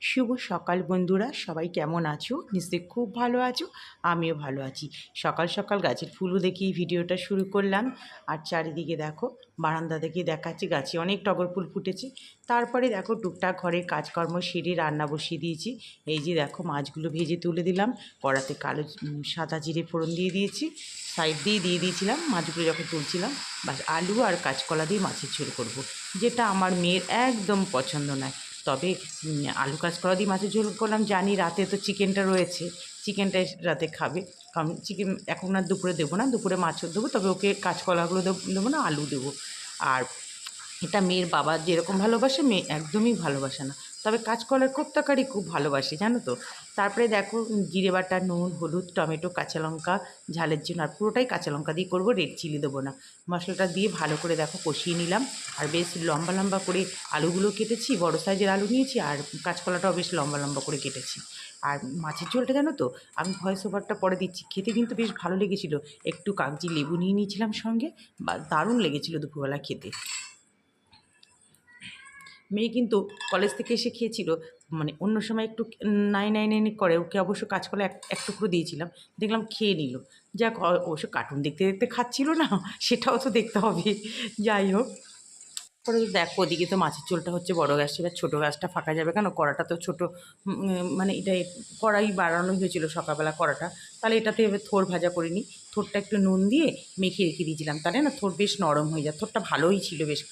শুভ সকাল বন্ধুরা, সবাই কেমন আছো? নিশ্চয়ই খুব ভালো আছো, আমিও ভালো আছি। সকাল সকাল গাছের ফুলও দেখি, ভিডিওটা শুরু করলাম। আর চারিদিকে দেখো, বারান্দা থেকে দেখাচ্ছি, গাছে অনেক টগর ফুল ফুটেছে। তারপরে দেখো, টুকটাক ঘরের কাজকর্ম সেরে রান্না বসিয়ে দিয়েছি। এই যে দেখো, মাছগুলো ভেজে তুলে দিলাম। কড়াতে কালো সাদা জিরে ফোড়ন দিয়ে দিয়েছি। সাইড দিয়ে দিয়ে দিয়েছিলাম। মাছগুলো যখন তুলছিলাম বাস আলু আর কাঁচকলা দিয়ে মাছের ঝোল করব। যেটা আমার মেয়ের একদম পছন্দ নয়। তবে আলু কাঁচকলা দিয়ে মাছের ঝোল করলাম। জানি রাতে তো চিকেনটা রয়েছে। চিকেনটা রাতে খাবে। কারণ চিকেন এখন আর দুপুরে দেবো না। দুপুরে মাছও দেবো, তবে ওকে কাঁচকলাগুলো দেবো না, আলু দেবো। আর এটা মেয়ের বাবা যেরকম ভালোবাসে, মেয়ে একদমই ভালোবাসে না। তবে কাঁচকলার কোপ্তাকারি খুব ভালোবাসে, জানো তো? তারপরে দেখো জিরে বাটা, নুন, হলুদ, টমেটো, কাঁচা লঙ্কা, ঝালের জন্য, আর পুরোটাই কাঁচা লঙ্কা দিয়ে করব রেড চিলি দেবো না। মশলাটা দিয়ে ভালো করে দেখো কষিয়ে নিলাম, আর বেশ লম্বা লম্বা করে আলুগুলো কেটেছি, বড় সাইজের আলু নিয়েছি, আর কাঁচকলাটাও বেশ লম্বা লম্বা করে কেটেছি। আর মাছের ঝোলটা জানো তো, আমি ভয়েস ওভারটা পরে দিচ্ছি, খেতে কিন্তু বেশ ভালো লেগেছিলো। একটু কাগজি লেবু নিয়ে নিয়েছিলাম সঙ্গে, বা দারুণ লেগেছিল দুপুরবেলা খেতে। মেয়ে কিন্তু কলেজ থেকে এসে খেয়েছিল মানে অন্য সময় একটু নাই নাই নাই করে, ওকে অবশ্য কাঁচকলা এক এক টুকরো দিয়েছিলাম। দেখলাম খেয়ে নিল। যাক অবশ্য কার্টুন দেখতে দেখতে খাচ্ছিল না, সেটাও তো দেখতে হবে। যাই হোক। পরে দেখো, ওদিকে তো মাছের চোলটা হচ্ছে বড় গ্যাস এবার ছোটো গাছটা ফাঁকা যাবে কেন? কড়াটা তো ছোটো মানে এটা কড়াই বাড়ানো হয়েছিল সকালবেলা কড়াটা। তাহলে এটাতে এবার থোর ভাজা করে নিই। থোরটা একটু নুন দিয়ে মেখে রেখে দিয়েছিলাম। তাহলে না থোর বেশ নরম হয়ে যায়। থোরটা ভালোই ছিল বেশ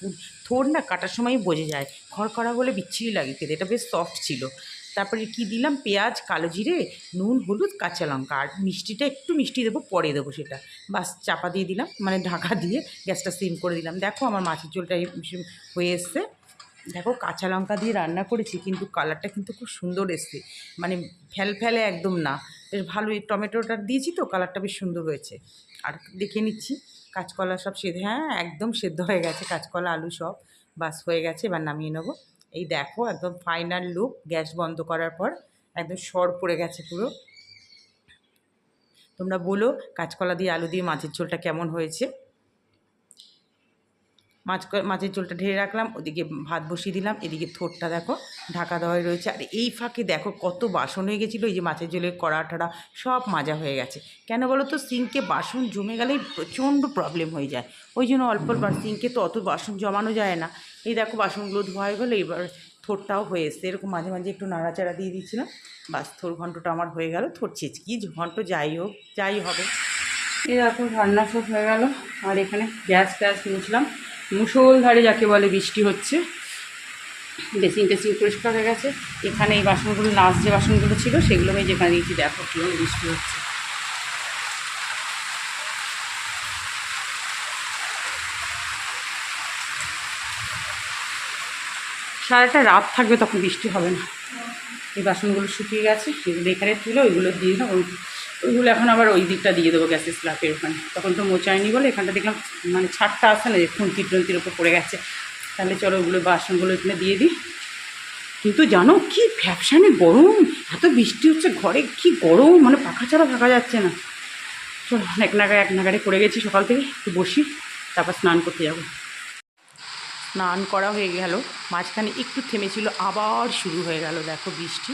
থোর না কাটার সময় বোঝে যায়। খড়খড়া বলে বিচ্ছিরি লাগে খেতে। এটা বেশ সফট ছিল। তারপরে কি দিলাম? পেঁয়াজ, কালো জিরে, নুন, হলুদ, কাঁচা লঙ্কা। আর মিষ্টিটা একটু মিষ্টি দেবো, পরে দেবো সেটা। বাস চাপা দিয়ে দিলাম। মানে ঢাকা দিয়ে গ্যাসটা সিম করে দিলাম। দেখো আমার মাছের ঝোলটা হয়ে এসছে। দেখো, কাঁচা লঙ্কা দিয়ে রান্না করেছি, কিন্তু কালারটা কিন্তু খুব সুন্দর এসছে। মানে ফ্যাল ফ্যালে একদম না। বেশ ভালোই, টমেটোটা দিয়েছি তো, কালারটা বেশ সুন্দর হয়েছে। আর দেখে নিচ্ছি, কাঁচকলা সব সেদ্ধ হ্যাঁ একদম সেদ্ধ হয়ে গেছে, কাঁচকলা, আলু সব বাস হয়ে গেছে, এবার নামিয়ে নেব। এই দেখো, একদম ফাইনাল লুক গ্যাস বন্ধ করার পর একদম সর পড়ে গেছে পুরো। তোমরা বলো, কাঁচকলা দিয়ে আলু দিয়ে মাছের ঝোলটা কেমন হয়েছে? মাছ মাছের ঝোলটা ঢেলে রাখলাম, ওদিকে ভাত বসিয়ে দিলাম, এদিকে থোরটা দেখো, ঢাকা দেওয়াই রয়েছে, আর এই ফাঁকে দেখো কত বাসন হয়ে গেছিল, এই যে মাছের ঝোলের কড়া টড়া সব মাজা হয়ে গেছে। কেন বলো তো, সিঙ্কে বাসন জমে গেলেই প্রচণ্ড প্রবলেম হয়ে যায়, ওই জন্য অল্প সিঙ্কে তো অত বাসন জমানো যায় না। এই দেখো বাসনগুলো ধোয়া হয়ে গেলো, এবার থোরটাও হয়ে এসছে, এরকম মাঝে মাঝে একটু নাড়াচাড়া দিয়ে দিচ্ছিলাম বাস থোর ঘন্টটা আমার হয়ে গেল থোর ছেচকি ঘন্ট, যাই হোক, যাই হবে। দেখো রান্না সব হয়ে গেল, আর এখানে গ্যাস, ট্যাস মুছলাম মুসলধারে যাকে বলে বৃষ্টি হচ্ছে ড্রেসিং টেসিং পরিষ্কার হয়ে গেছে। এখানে এই বাসনগুলো লাস্ট যে বাসনগুলো ছিল, সেগুলো আমি যেখানে দিয়েছি, দেখো কীভাবে বৃষ্টি হচ্ছে। সারাটা রাত থাকবে, তখন বৃষ্টি হবে না। এই বাসনগুলো শুকিয়ে গেছে এগুলো এখানে তুলে ওইগুলো দিয়ে ওইগুলো এখন আবার ওই দিকটা দিয়ে দেবো গ্যাসের স্ল্যাপের ওখানে। তখন তো মোচায়নি বলে এখানটা দেখলাম মানে ছাড়টা আসে না, যে খুন্তি টুন্তির ওপর পড়ে গেছে। তাহলে চলো ওগুলো বাসনগুলো এখানে দিয়ে দিই। কিন্তু জানো কি ফ্যাপসানে গরম? এত বৃষ্টি হচ্ছে, ঘরে কি গরম? মানে পাখা ছাড়া থাকা যাচ্ছে না। চলো, এক নাগাড়ে এক নাগাড়ে পড়ে গেছি সকাল থেকে, একটু বসি, তারপর স্নান করতে যাব। স্নান করা হয়ে গেল, মাঝখানে একটু থেমেছিল, আবার শুরু হয়ে গেল, দেখো বৃষ্টি।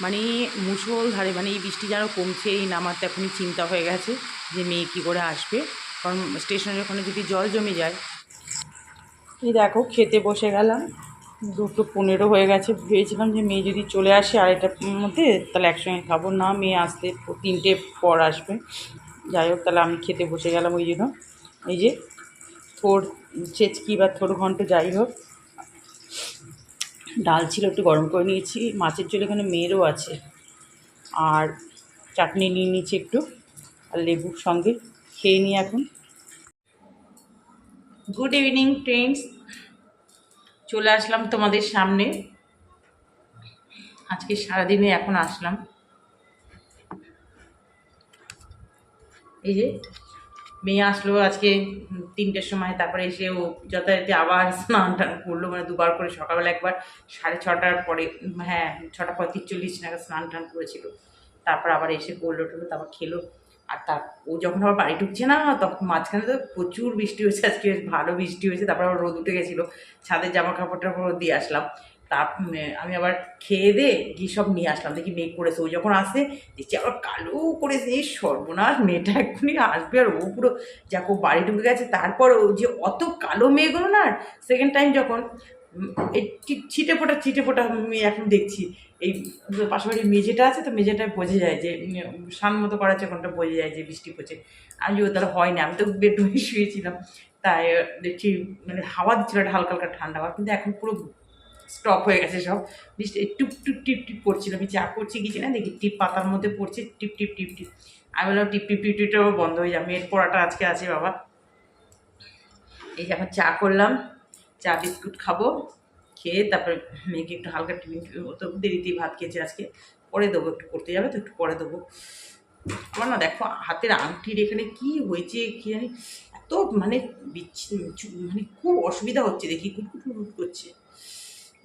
মানে মুষলধারে মানে এই বৃষ্টি যেন কমছেই না, আমার তো এখনই চিন্তা হয়ে গেছে যে মেয়ে কী করে আসবে। কারণ স্টেশনের ওখানে যদি জল জমে যায়। এই দেখো, খেতে বসে গেলাম। দুটো পনেরো হয়ে গেছে। ভেবেছিলাম যে মেয়ে যদি চলে আসে আড়াইটার মধ্যে, তাহলে একসঙ্গে খাব। না, মেয়ে আসতে তিনটে পর আসবে। যাই হোক, তাহলে আমি খেতে বসে গেলাম ওই জন্য। এই যে, থোর চেচকি বা থোর ঘন্ট যাই হোক। ডাল ছিল, একটু গরম করে নিয়েছি। মাছের ঝোল এখানে মেয়েরও আছে। আর চাটনি নিয়ে নিয়েছি একটু, আর লেবুর সঙ্গে খেয়ে নিই এখন। গুড ইভিনিং ফ্রেন্ডস চলে আসলাম তোমাদের সামনে। আজকে সারাদিনে এখন আসলাম। এই যে মেয়ে আসলো আজকে তিনটের সময়, তারপরে এসে ও যথারীতি আবার স্নান টান করল মানে দুবার করে সকালবেলা একবার, সাড়ে ছটার পরে হ্যাঁ ছটা পঁয়ত্রিশ নাগাদ স্নান টান করেছিল। তারপর আবার এসে করল, টলো, তারপর খেলো। আর তার, ও যখন আবার বাড়ি ঢুকছে না, তখন মাঝখানে তো প্রচুর বৃষ্টি হয়েছে, আজকে ভালো বৃষ্টি হয়েছে, তারপর আবার রোদ উঠে গেছিল। ছাদের জামা কাপড় টাপড় দিয়ে আসলাম। তা আমি আবার খেয়ে দে গিয়ে সব নিয়ে আসলাম, দেখি মেঘ করেছে। ও যখন আসে, দেখছি আবার কালো করেছে। এই সর্বনাশ মেয়েটা এক্ষুনি আসবে আর ও পুরো যাকো বাড়ি ঢুকে গেছে। তারপর ও যে অত কালো মেঘ হলো না সেকেন্ড টাইম যখন এই ছিটে ফোটা ছিটে ফোটা আমি এখন দেখছি। এই পাশাপাশি মেঝেটা আছে তো, মেঝেটায় বোঝা যায় যে সান মতো করা আছে কোনটা বোঝা যায় যে বৃষ্টি পড়ছে। আমি যে তাহলে হয় না, আমি তো বেডরুমে শুয়েছিলাম। তাই, দেখছি মানে হাওয়া দিচ্ছিল, হালকা হালকা ঠান্ডা হাওয়া, কিন্তু এখন পুরো স্টপ হয়ে গেছে সব। বৃষ্টি টুপ টুপ, টিপ টিপ পড়ছিল। আমি চা করছি কিছু না দেখি টিপ পাতার মধ্যে পড়ছে, টিপ টিপ টিপ টিপ। আমি বললাম, টিপ টিপ টিপ টিপটা বন্ধ হয়ে যাবে মেয়ের পড়াটা আজকে আছে, বাবা। এই যে এখন চা করলাম। চা, বিস্কুট খাব, খেয়ে তারপরে মেয়েকে একটু হালকা টিফিন তো দেরিতেই ভাত খেয়েছে আজকে। পরে দেবো, একটু করতে যাবে তো, একটু পরে দেবো। আমার না দেখো, হাতের আংটির এখানে কি হয়েছে কি জানি, এত মানে মানে খুব অসুবিধা হচ্ছে দেখি, কুটকুট কুটকুট করছে।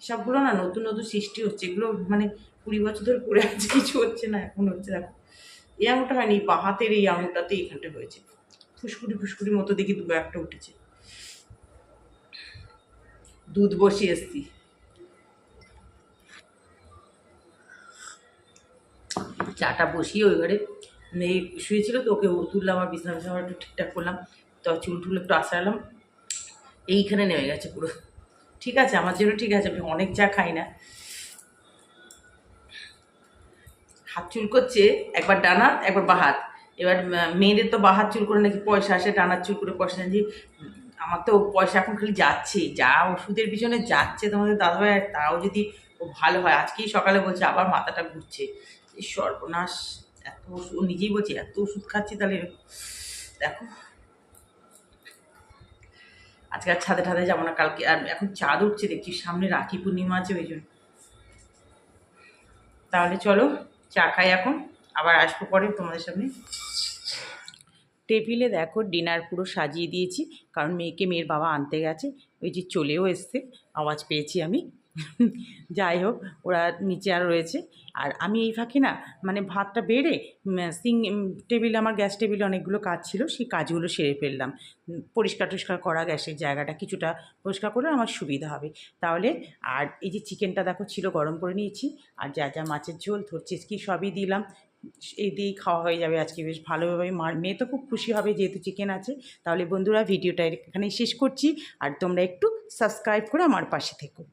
সবগুলো না নতুন নতুন সৃষ্টি হচ্ছে। এগুলো মানে কুড়ি বছর ধরে পড়ে আছে, কিছু হচ্ছে না, এখন হচ্ছে দেখো। এই আঙুলটা হয়নি বা হাতের এই আঙুলটাতে এখানটা হয়েছে। ফুসকুড়ি ফুসকুড়ির মতো দেখি দু একটা উঠেছে। দুধ বসিয়ে এসছি। চাটা বসিয়ে ওই ঘরে মেয়ে শুয়েছিল তো, ওকে তুললাম আর বিছানা বিছানা একটু ঠিকঠাক করলাম। তো চুল টুল একটু আসালাম এইখানে নেমে গেছে পুরো। ঠিক আছে, আমার জন্য ঠিক আছে, আমি অনেক চা খাই না। হাত চুল করছে, একবার ডানা, একবার বাহাত। এবার মেয়েদের তো বাহাত চুল করে নাকি পয়সা আসে, ডানার চুল করে পয়সা নাকি আমার তো পয়সা এখন খালি যাচ্ছে, যা ওষুধের পিছনে যাচ্ছে তোমাদের দাদাভাই, আর তাও যদি ভালো হয়। আজকেই সকালে বলছে, আবার মাথাটা ঘুরছে। সর্বনাশ, এত ওষুধ নিজেই বলছে, এত ওষুধ খাচ্ছি তাহলে দেখো আজকে আর ছাদে ঠাদে যাব না, কালকে আর এখন চাঁদ উঠছে, দেখছি সামনে রাখি পূর্ণিমা আছে, ওই জন্য। তাহলে চলো, চা খাই এখন, আবার আসব পরে তোমাদের সামনে। টেবিলে দেখো ডিনার পুরো সাজিয়ে দিয়েছি, কারণ মেয়েকে মেয়ের বাবা আনতে গেছে, ওই যে চলেও এসছে, আওয়াজ পেয়েছি আমি। যাই হোক, ওরা নিচে আর রয়েছে। আর আমি এই ফাঁকে না মানে ভাতটা বেড়ে সিং টেবিলে আমার গ্যাস টেবিলে অনেকগুলো কাজ ছিল, সেই কাজগুলো সেরে ফেললাম। পরিষ্কার টরিষ্কার করা, গ্যাসের জায়গাটা কিছুটা পরিষ্কার করলে আমার সুবিধা হবে। তাহলে, আর এই যে চিকেনটা দেখো, ছিল গরম করে নিয়েছি, আর যা যা মাছের ঝোল ধরছিস কি সবই দিলাম। এই দিয়েই খাওয়া হয়ে যাবে আজকে, বেশ ভালোভাবে মার মেয়ে তো খুব খুশি হবে, যেহেতু চিকেন আছে। তাহলে বন্ধুরা, ভিডিওটা এখানেই শেষ করছি, আর তোমরা একটু সাবস্ক্রাইব করে আমার পাশে থেকো।